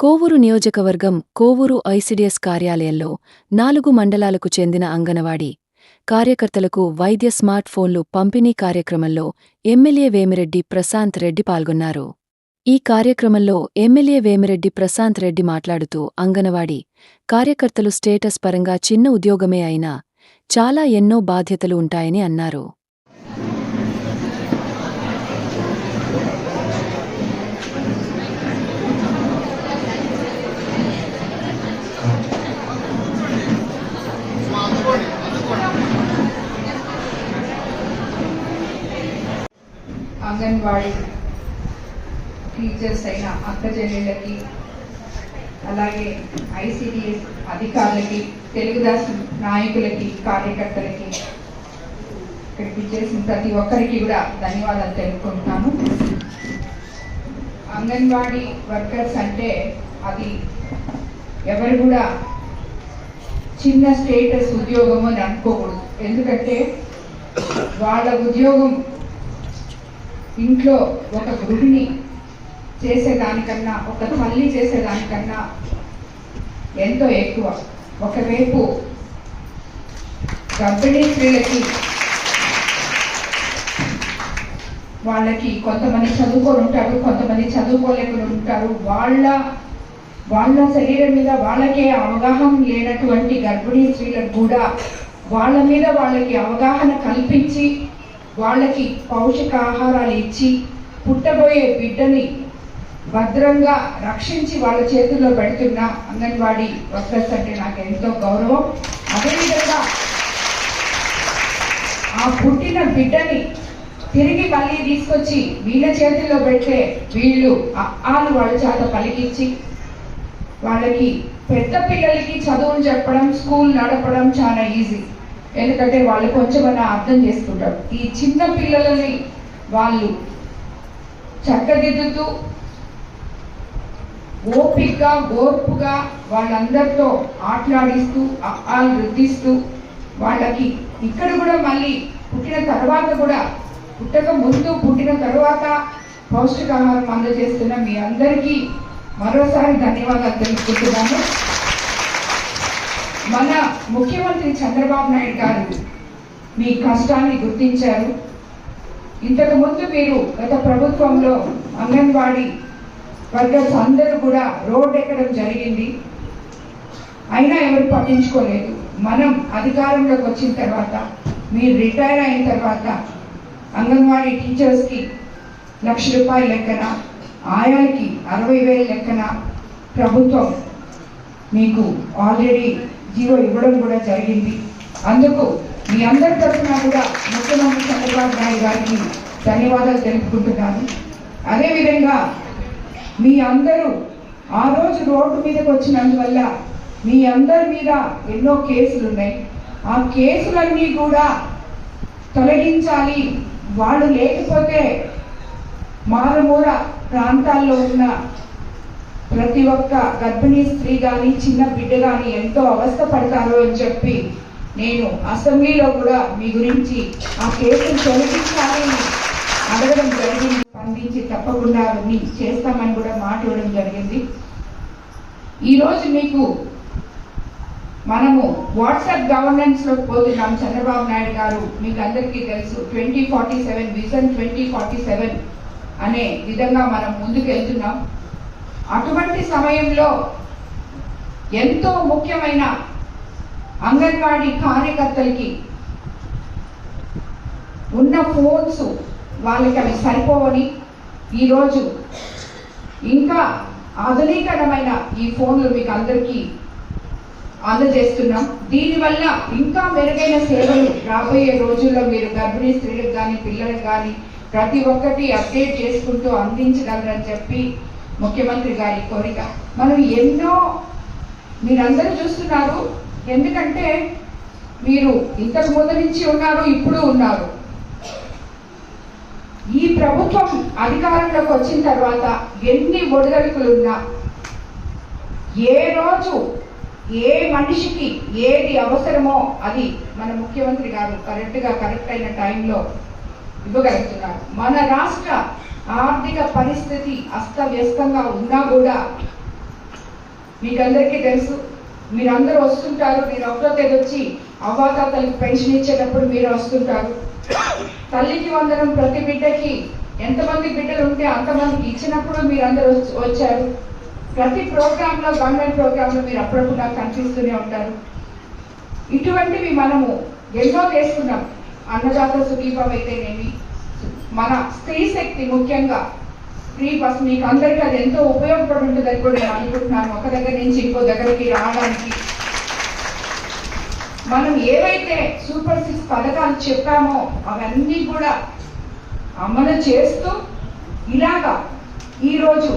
కోవూరు నియోజకవర్గం కోవూరు ఐసిడిఎస్ కార్యాలయంలో నాలుగు మండలాలకు చెందిన అంగనవాడి కార్యకర్తలకు వైద్య స్మార్ట్ ఫోన్లు పంపిణీ కార్యక్రమంలో ఎమ్మెల్యే వేమిరెడ్డి ప్రశాంత్ రెడ్డి పాల్గొన్నారు. ఈ కార్యక్రమంలో ఎమ్మెల్యే వేమిరెడ్డి ప్రశాంత్ రెడ్డి మాట్లాడుతూ అంగనవాడి కార్యకర్తలు స్టేటస్ పరంగా చిన్న ఉద్యోగమే అయినా చాలా ఎన్నో బాధ్యతలు ఉంటాయని అన్నారు. అంగన్వాడీ టీచర్స్ అయిన అక్క చెల్లెళ్ళకి అలాగే ఐసిడిఎస్ అధికారులకి తెలుగుదేశం నాయకులకి కార్యకర్తలకి ఇక్కడికి చేసిన ప్రతి ఒక్కరికి కూడా ధన్యవాదాలు తెలుపుకుంటున్నాను. అంగన్వాడీ వర్కర్స్ అంటే అది ఎవరు కూడా చిన్న స్టేటస్ ఉద్యోగం అని అనుకోకూడదు. ఎందుకంటే వాళ్ళ ఉద్యోగం ఇంట్లో ఒక గృహిణి చేసేదానికన్నా ఒక తల్లి చేసేదానికన్నా ఎంతో ఎక్కువ. ఒకవైపు గర్భిణీ స్త్రీలకి వాళ్ళకి కొంతమంది చదువుకొని ఉంటారు కొంతమంది చదువుకోలేకుండా ఉంటారు. వాళ్ళ వాళ్ళ శరీరం మీద వాళ్ళకే అవగాహన లేనటువంటి గర్భిణీ స్త్రీలకు కూడా వాళ్ళ మీద వాళ్ళకి అవగాహన కల్పించి వాళ్ళకి పౌషకాహారాలు ఇచ్చి పుట్టబోయే బిడ్డని భద్రంగా రక్షించి వాళ్ళ చేతుల్లో పెడుతున్న అంగన్వాడీ వర్కర్స్ అంటే నాకు ఎంతో గౌరవం. అదేవిధంగా ఆ పుట్టిన బిడ్డని తిరిగి మళ్ళీ తీసుకొచ్చి వీళ్ళ చేతుల్లో పెడితే వీళ్ళు ఆలు వాళ్ళ చేత పలికించి వాళ్ళకి పెద్ద పిల్లలకి చదువులు చెప్పడం స్కూల్ నడపడం చాలా ఈజీ ఎందుకంటే వాళ్ళు కొంచెమన్నా అర్థం చేసుకుంటారు. ఈ చిన్న పిల్లలని వాళ్ళు చక్కదిద్దుతూ ఓపికగా ఓర్పుగా వాళ్ళందరితో ఆటలాడిస్తూ అప్పాలు వృద్ధిస్తూ వాళ్ళకి ఇక్కడ కూడా మళ్ళీ పుట్టిన తర్వాత కూడా పుట్టక ముందు పుట్టిన తర్వాత పౌష్టికాహారం అందజేస్తున్న మీ అందరికీ మరోసారి ధన్యవాదాలు తెలుసుకుంటున్నాను మన ముఖ్యమంత్రి చంద్రబాబు నాయుడు గారు మీ కష్టాన్ని గుర్తించారు. ఇంతకు ముందు మీరు గత ప్రభుత్వంలో అంగన్వాడీ వర్కర్స్ అందరూ కూడా రోడ్ ఎక్కడం జరిగింది. అయినా ఎవరు పట్టించుకోలేదు. మనం అధికారంలోకి వచ్చిన తర్వాత మీరు రిటైర్ అయిన తర్వాత అంగన్వాడీ టీచర్స్కి లక్ష రూపాయల లెక్కన ఆయాలకి అరవై వేల లెక్కన ప్రభుత్వం మీకు ఆల్రెడీ జీవో ఇవ్వడం కూడా జరిగింది. అందుకు మీ అందరి తరఫున కూడా ముఖ్యమంత్రి చంద్రబాబు నాయుడు గారికి ధన్యవాదాలు తెలుపుకుంటున్నాను. అదేవిధంగా మీ అందరూ ఆ రోజు రోడ్డు మీదకి వచ్చినందువల్ల మీ అందరి మీద ఎన్నో కేసులు ఉన్నాయి. ఆ కేసులన్నీ కూడా తొలగించాలి. వాళ్ళు లేకపోతే మారుమూర ప్రాంతాల్లో ఉన్న ప్రతి ఒక్క గర్భిణీ స్త్రీ కానీ చిన్న బిడ్డ కానీ ఎంతో అవస్థ పడతారు అని చెప్పి నేను అసెంబ్లీలో కూడా మీ గురించి ఆ కేసును తొలగించాలని అడగడం జరిగింది. స్పందించి తప్పకుండా అవన్నీ చేస్తామని కూడా మాట్లాడడం జరిగింది. ఈరోజు మీకు మనము వాట్సాప్ గవర్నెన్స్లో పోతున్నాం. చంద్రబాబు నాయుడు గారు మీకు అందరికీ తెలుసు. Twenty forty seven vision twenty forty seven అనే విధంగా మనం ముందుకు వెళ్తున్నాం అటువంటి సమయంలో ఎంతో ముఖ్యమైన అంగన్వాడీ కార్యకర్తలకి ఉన్న ఫోన్స్ వాళ్ళకి అవి సరిపోవని ఈరోజు ఇంకా ఆధునీకరమైన ఈ ఫోన్లు మీకు అందరికీ అందజేస్తున్నాం. దీనివల్ల ఇంకా మెరుగైన సేవలు రాబోయే రోజుల్లో మీరు గర్భిణీ స్త్రీలకు కానీ పిల్లలకు కానీ ప్రతి ఒక్కటి అప్డేట్ చేసుకుంటూ అందించగలరని చెప్పి ముఖ్యమంత్రి గారి కోరిక. మనం ఎన్నో మీరందరూ చూస్తున్నారు. ఎందుకంటే మీరు ఇంతకు ముందు నుంచి ఉన్నారు ఇప్పుడు ఉన్నారు. ఈ ప్రభుత్వం అధికారంలోకి వచ్చిన తర్వాత ఎన్ని ఒడిదడుకులున్నా ఏ రోజు ఏ మనిషికి ఏది అవసరమో అది మన ముఖ్యమంత్రి గారు కరెక్ట్గా కరెక్ట్ అయిన టైంలో ఇవ్వగలుగుతున్నారు. మన రాష్ట్ర ఆర్థిక పరిస్థితి అస్తవ్యస్తంగా ఉన్నా కూడా మీకందరికీ తెలుసు మీరందరూ వస్తుంటారు మీరు ఒకటో తేదీ వచ్చి అవ్వాతాతలకు పెన్షన్ ఇచ్చేటప్పుడు మీరు వస్తుంటారు. తల్లికి వందనం ప్రతి బిడ్డకి ఎంతమంది బిడ్డలు ఉంటే అంతమందికి ఇచ్చినప్పుడు మీరందరూ వచ్చారు. ప్రతి ప్రోగ్రాంలో గవర్నమెంట్ ప్రోగ్రాంలో మీరు అప్పుడప్పుడు నాకు కనిపిస్తూనే ఉంటారు. ఇటువంటివి మనము ఎన్నో చేసుకున్నాం. అన్నదాత సుఖీభం అయితేనేమి మన స్త్రీ శక్తి ముఖ్యంగా. స్త్రీ బస్ మీకు అందరికీ అది ఎంతో ఉపయోగపడి ఉంటుందని కూడా నేను అనుకుంటున్నాను. ఒక దగ్గర నుంచి ఇంకో దగ్గరికి రావడానికి. మనం ఏవైతే సూపర్ సిక్స్ పథకాలు చెప్పామో అవన్నీ కూడా అమలు చేస్తూ ఇలాగా ఈరోజు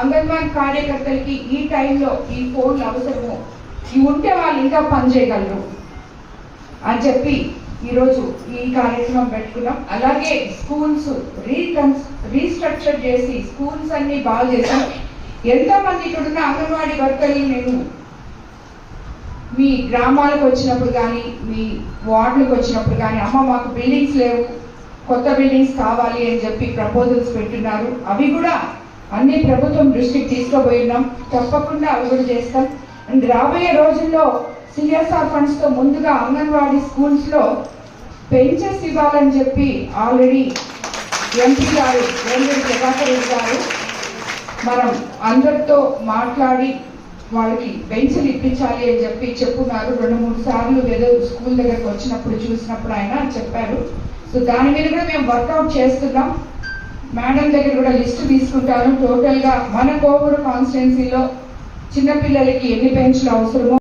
అంగన్వాడీ కార్యకర్తలకి ఈ టైంలో ఈ ఫోన్లు అవసరము. ఇవి ఉంటే వాళ్ళు ఇంకా పని చేయగలరు అని చెప్పి ఈరోజు ఈ కార్యక్రమం పెట్టుకున్నాం. అలాగే స్కూల్స్ రీకన్స్ రీస్ట్రక్చర్ చేసి స్కూల్స్ అన్ని బాగా చేసాం. ఎంతోమంది ఇక్కడున్న అంగన్వాడీ వర్కర్లు నేను మీ గ్రామాలకు వచ్చినప్పుడు కానీ మీ వార్డులకు వచ్చినప్పుడు కానీ అమ్మ మాకు బిల్డింగ్స్ లేవు కొత్త బిల్డింగ్స్ కావాలి అని చెప్పి ప్రపోజల్స్ పెట్టున్నారు. అవి కూడా అన్ని ప్రభుత్వం దృష్టికి తీసుకుపోయి ఉన్నాం. తప్పకుండా అవి కూడా చేస్తాం. అండ్ రాబోయే రోజుల్లో సిఎస్ఆర్ ఫండ్స్తో ముందుగా అంగన్వాడీ స్కూల్స్లో పెంచెస్ ఇవ్వాలని చెప్పి ఆల్రెడీ ఎంపీ గారు వేంద్ర ప్రభాకర్ రెడ్డి గారు మనం అందరితో మాట్లాడి వాళ్ళకి బెంచ్లు ఇప్పించాలి అని చెప్పి చెప్పున్నారు. రెండు మూడు సార్లు ఏదో స్కూల్ దగ్గరకు వచ్చినప్పుడు చూసినప్పుడు ఆయన చెప్పారు. సో దాని మీద కూడా మేము వర్కౌట్ చేస్తున్నాం. మేడం దగ్గర కూడా లిస్ట్ తీసుకుంటాను. టోటల్గా మన కోవూరు కాన్స్టిట్యున్సీలో చిన్నపిల్లలకి ఎన్ని బెంచ్లు అవసరమో